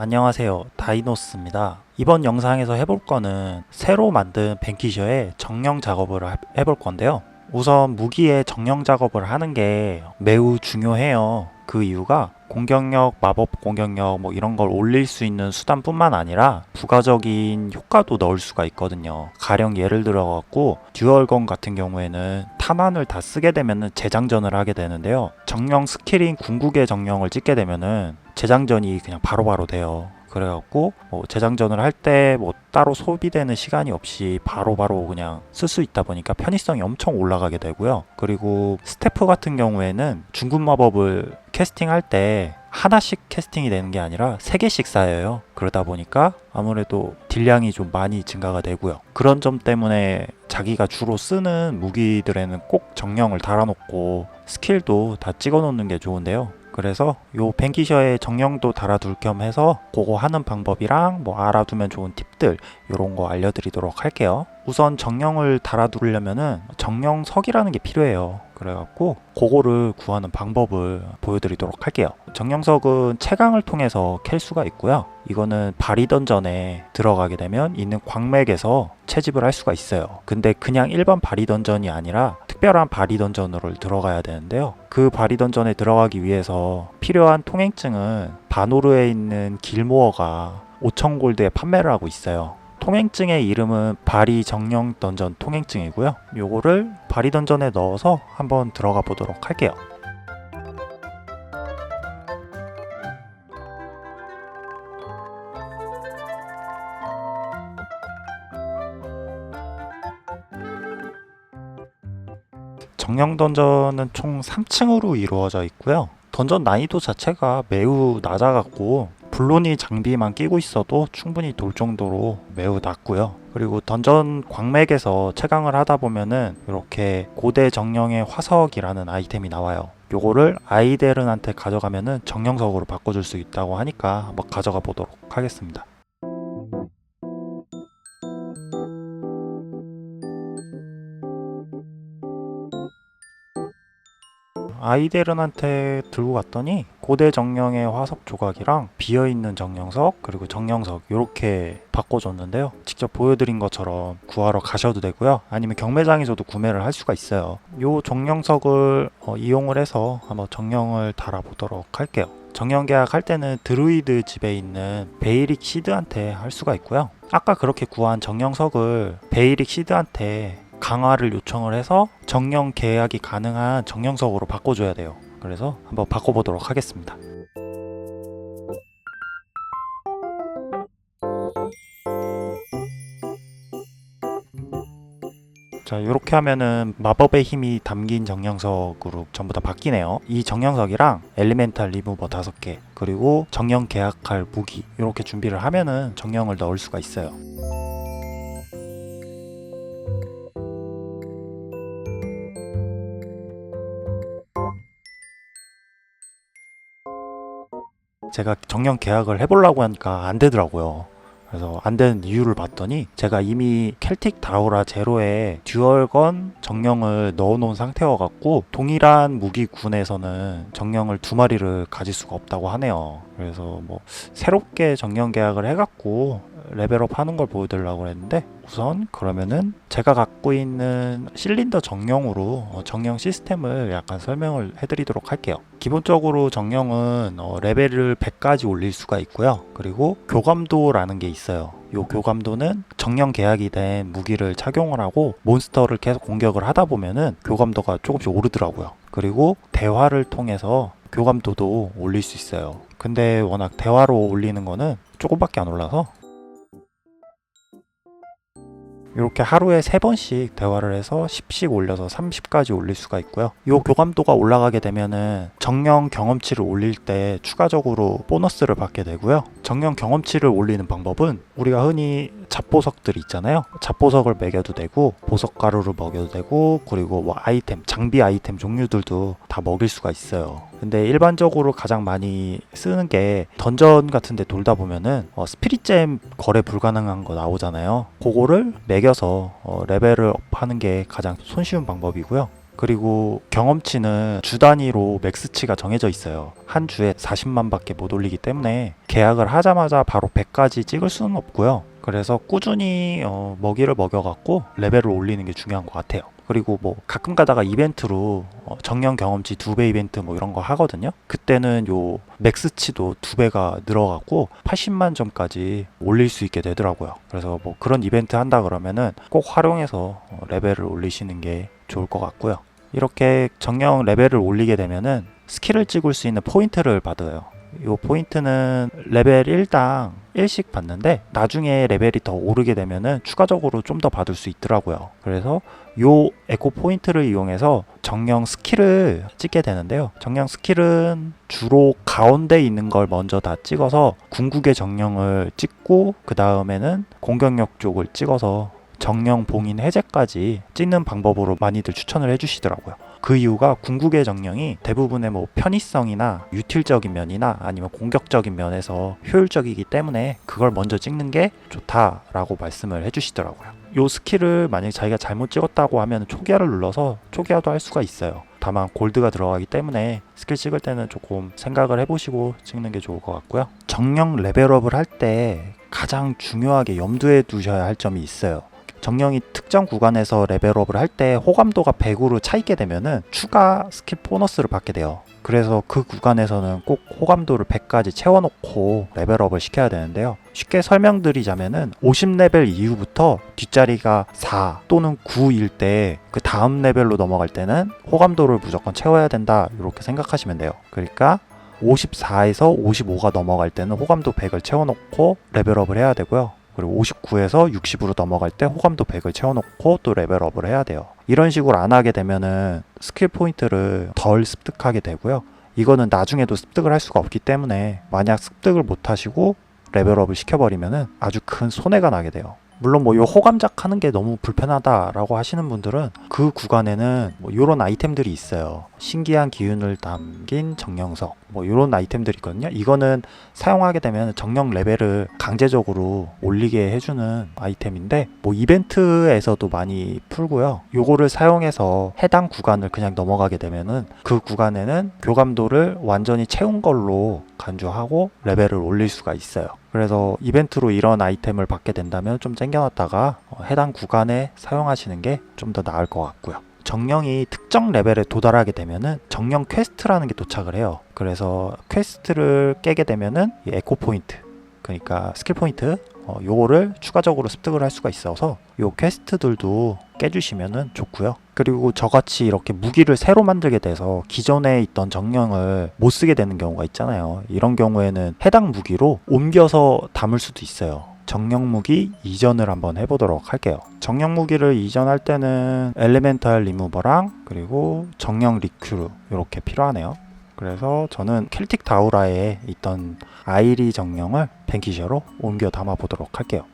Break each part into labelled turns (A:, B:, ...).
A: 안녕하세요. 다이노스입니다. 이번 영상에서 해볼 거는 새로 만든 벤키셔의 정령 작업을 하- 해볼 건데요. 우선 무기의 정령 작업을 하는 게 매우 중요해요. 그 이유가 공격력, 마법 공격력 뭐 이런 걸 올릴 수 있는 수단뿐만 아니라 부가적인 효과도 넣을 수가 있거든요. 가령 예를 들어 갖고 듀얼건 같은 경우에는 탄환을 다 쓰게 되면은 재장전을 하게 되는데요. 정령 스킬인 궁극의 정령을 찍게 되면은 재장전이 그냥 바로바로 돼요. 그래갖고 뭐 재장전을 할 때 뭐 따로 소비되는 시간이 없이 바로 바로 그냥 쓸 수 있다 보니까 편의성이 엄청 올라가게 되고요. 그리고 스태프 같은 경우에는 중급 마법을 캐스팅할 때 하나씩 캐스팅이 되는 게 아니라 세 개씩 쌓여요. 그러다 보니까 아무래도 딜량이 좀 많이 증가가 되고요. 그런 점 때문에 자기가 주로 쓰는 무기들에는 꼭 정령을 달아놓고 스킬도 다 찍어 놓는 게 좋은데요. 그래서 요 벤키셔의 정령도 달아둘 겸 해서 그거 하는 방법이랑 뭐 알아두면 좋은 팁들 요런 거 알려드리도록 할게요. 우선 정령을 달아두려면은 정령석이라는 게 필요해요. 그래갖고 그거를 구하는 방법을 보여드리도록 할게요. 정령석은 채광을 통해서 캘 수가 있고요. 이거는 바리던전에 들어가게 되면 있는 광맥에서 채집을 할 수가 있어요. 근데 그냥 일반 바리던전이 아니라 특별한 바리던전으로 들어가야 되는데요. 그 바리던전에 들어가기 위해서 필요한 통행증은 바노르에 있는 길모어가 5천 골드에 판매를 하고 있어요. 통행증의 이름은 바리 정령 던전 통행증이고요. 요거를 바리 던전에 넣어서 한번 들어가 보도록 할게요. 정령 던전은 총 3층으로 이루어져 있고요. 던전 난이도 자체가 매우 낮아갖고 블론이 장비만 끼고 있어도 충분히 돌 정도로 매우 낮고요. 그리고 던전 광맥에서 채광을 하다 보면은 이렇게 고대 정령의 화석이라는 아이템이 나와요. 요거를 아이델은한테 가져가면은 정령석으로 바꿔줄 수 있다고 하니까 한번 가져가 보도록 하겠습니다. 아이델은한테 들고 갔더니 고대 정령의 화석 조각이랑 비어있는 정령석 그리고 정령석 이렇게 바꿔줬는데요. 직접 보여드린 것처럼 구하러 가셔도 되고요. 아니면 경매장에서도 구매를 할 수가 있어요. 요 정령석을 어, 이용을 해서 한번 정령을 달아보도록 할게요. 정령 계약할 때는 드루이드 집에 있는 베이릭 시드한테 할 수가 있고요. 아까 그렇게 구한 정령석을 베이릭 시드한테 강화를 요청을 해서 정령 계약이 가능한 정령석으로 바꿔줘야 돼요. 그래서 한번 바꿔보도록 하겠습니다. 자 이렇게 하면은 마법의 힘이 담긴 정령석으로 전부 다 바뀌네요 이 정령석이랑 엘리멘탈 리무버 5개 그리고 정령 계약할 무기 이렇게 준비를 하면은 정령을 넣을 수가 있어요 제가 정령 계약을 해보려고 하니까 안 되더라고요. 그래서 안 되는 이유를 봤더니 제가 이미 켈틱 다우라 제로에 듀얼건 정령을 넣어놓은 상태여갖고 동일한 무기군에서는 정령을 두 마리를 가질 수가 없다고 하네요. 그래서 뭐 새롭게 정령 계약을 해갖고 레벨업 하는 걸 보여드리려고 했는데 우선 그러면은 제가 갖고 있는 실린더 정령으로 어, 정령 시스템을 약간 설명을 해드리도록 할게요. 기본적으로 정령은 어, 레벨을 100까지 올릴 수가 있고요. 그리고 교감도라는 게 있어요. 요 교감도는 정령 계약이 된 무기를 착용을 하고 몬스터를 계속 공격을 하다 보면은 교감도가 조금씩 오르더라고요. 그리고 대화를 통해서 교감도도 올릴 수 있어요. 근데 워낙 대화로 올리는 거는 조금밖에 안 올라서 이렇게 하루에 세 번씩 대화를 해서 10씩 올려서 30까지 올릴 수가 있고요. 이 교감도가 올라가게 되면은 정령 경험치를 올릴 때 추가적으로 보너스를 받게 되고요. 정령 경험치를 올리는 방법은 우리가 흔히 잡보석들 있잖아요. 잡보석을 먹여도 되고 보석 가루를 먹여도 되고 그리고 뭐 아이템, 장비 아이템 종류들도 다 먹일 수가 있어요. 근데 일반적으로 가장 많이 쓰는 게 던전 같은 데 돌다 보면은 어, 스피릿잼 거래 불가능한 거 나오잖아요. 그거를 매겨서 어, 레벨을 업하는 게 가장 손쉬운 방법이고요. 그리고 경험치는 주 단위로 맥스치가 정해져 있어요. 한 주에 40만 밖에 못 올리기 때문에 계약을 하자마자 바로 100까지 찍을 수는 없고요. 그래서 꾸준히 어, 먹이를 먹여갖고 레벨을 올리는 게 중요한 것 같아요. 그리고 뭐 가끔 가다가 이벤트로 어, 정령 경험치 두 배 이벤트 뭐 이런 거 하거든요. 그때는 요 맥스치도 두 배가 늘어갖고 80만 점까지 올릴 수 있게 되더라고요. 그래서 뭐 그런 이벤트 한다 그러면은 꼭 활용해서 어, 레벨을 올리시는 게 좋을 것 같고요. 이렇게 정령 레벨을 올리게 되면은 스킬을 찍을 수 있는 포인트를 받아요. 이 포인트는 레벨 1당 1씩 받는데 나중에 레벨이 더 오르게 되면은 추가적으로 좀 더 받을 수 있더라고요. 그래서 요 에코 포인트를 이용해서 정령 스킬을 찍게 되는데요. 정령 스킬은 주로 가운데 있는 걸 먼저 다 찍어서 궁극의 정령을 찍고 그 다음에는 공격력 쪽을 찍어서 정령 봉인 해제까지 찍는 방법으로 많이들 추천을 해주시더라고요. 그 이유가 궁극의 정령이 대부분의 뭐 편의성이나 유틸적인 면이나 아니면 공격적인 면에서 효율적이기 때문에 그걸 먼저 찍는 게 좋다라고 말씀을 해주시더라고요. 요 스킬을 만약에 자기가 잘못 찍었다고 하면 초기화를 눌러서 초기화도 할 수가 있어요. 다만 골드가 들어가기 때문에 스킬 찍을 때는 조금 생각을 해보시고 찍는 게 좋을 것 같고요. 정령 레벨업을 할 때 가장 중요하게 염두에 두셔야 할 점이 있어요. 정령이 특정 구간에서 레벨업을 할 때 호감도가 100으로 차 있게 되면은 추가 스킬 보너스를 받게 돼요. 그래서 그 구간에서는 꼭 호감도를 100까지 채워놓고 레벨업을 시켜야 되는데요. 쉽게 설명드리자면은 50레벨 이후부터 뒷자리가 4 또는 9일 때 그 다음 레벨로 넘어갈 때는 호감도를 무조건 채워야 된다 이렇게 생각하시면 돼요. 그러니까 54에서 55가 넘어갈 때는 호감도 100을 채워놓고 레벨업을 해야 되고요. 그리고 59에서 60으로 넘어갈 때 호감도 100을 채워놓고 또 레벨업을 해야 돼요. 이런 식으로 안 하게 되면은 스킬 포인트를 덜 습득하게 되고요. 이거는 나중에도 습득을 할 수가 없기 때문에 만약 습득을 못 하시고 레벨업을 시켜버리면은 아주 큰 손해가 나게 돼요. 물론 뭐 요 호감작 하는 게 너무 불편하다라고 하시는 분들은 그 구간에는 뭐 요런 아이템들이 있어요. 신기한 기운을 담긴 정령석 뭐 요런 아이템들이 있거든요. 이거는 사용하게 되면 정령 레벨을 강제적으로 올리게 해주는 아이템인데 뭐 이벤트에서도 많이 풀고요. 요거를 사용해서 해당 구간을 그냥 넘어가게 되면은 그 구간에는 교감도를 완전히 채운 걸로 간주하고 레벨을 올릴 수가 있어요. 그래서 이벤트로 이런 아이템을 받게 된다면 좀 쟁겨놨다가 어, 해당 구간에 사용하시는 게 좀 더 나을 것 같고요. 정령이 특정 레벨에 도달하게 되면은 정령 퀘스트라는 게 도착을 해요. 그래서 퀘스트를 깨게 되면은 이 에코 포인트, 그러니까 스킬 포인트, 어, 요거를 추가적으로 습득을 할 수가 있어서 요 퀘스트들도 깨주시면은 좋고요. 그리고 저같이 이렇게 무기를 새로 만들게 돼서 기존에 있던 정령을 못 쓰게 되는 경우가 있잖아요. 이런 경우에는 해당 무기로 옮겨서 담을 수도 있어요. 정령 무기 이전을 한번 해보도록 할게요. 정령 무기를 이전할 때는 엘리멘탈 리무버랑 그리고 정령 리큐르 이렇게 필요하네요. 그래서 저는 켈틱 다우라에 있던 아이리 정령을 벤키셔로 옮겨 담아 보도록 할게요.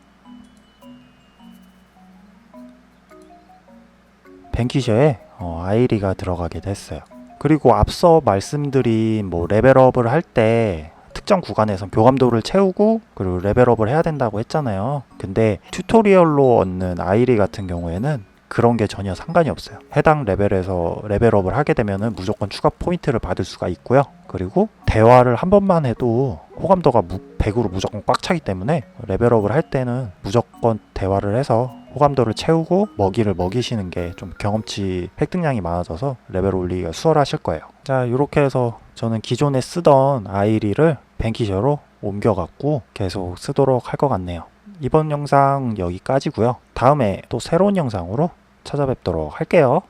A: 벤키셔에 어, 아이리가 들어가게 됐어요. 그리고 앞서 말씀드린 뭐 레벨업을 할 때 특정 구간에선 교감도를 채우고 그리고 레벨업을 해야 된다고 했잖아요. 근데 튜토리얼로 얻는 아이리 같은 경우에는 그런 게 전혀 상관이 없어요. 해당 레벨에서 레벨업을 하게 되면은 무조건 추가 포인트를 받을 수가 있고요. 그리고 대화를 한 번만 해도 호감도가 100으로 무조건 꽉 차기 때문에 레벨업을 할 때는 무조건 대화를 해서 호감도를 채우고 먹이를 먹이시는 게 좀 경험치 획득량이 많아져서 레벨 올리기가 수월하실 거예요. 자, 이렇게 해서 저는 기존에 쓰던 아이리를 벤키셔로 옮겨갖고 계속 쓰도록 할 것 같네요. 이번 영상 여기까지고요. 다음에 또 새로운 영상으로 찾아뵙도록 할게요.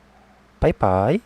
A: 빠이빠이.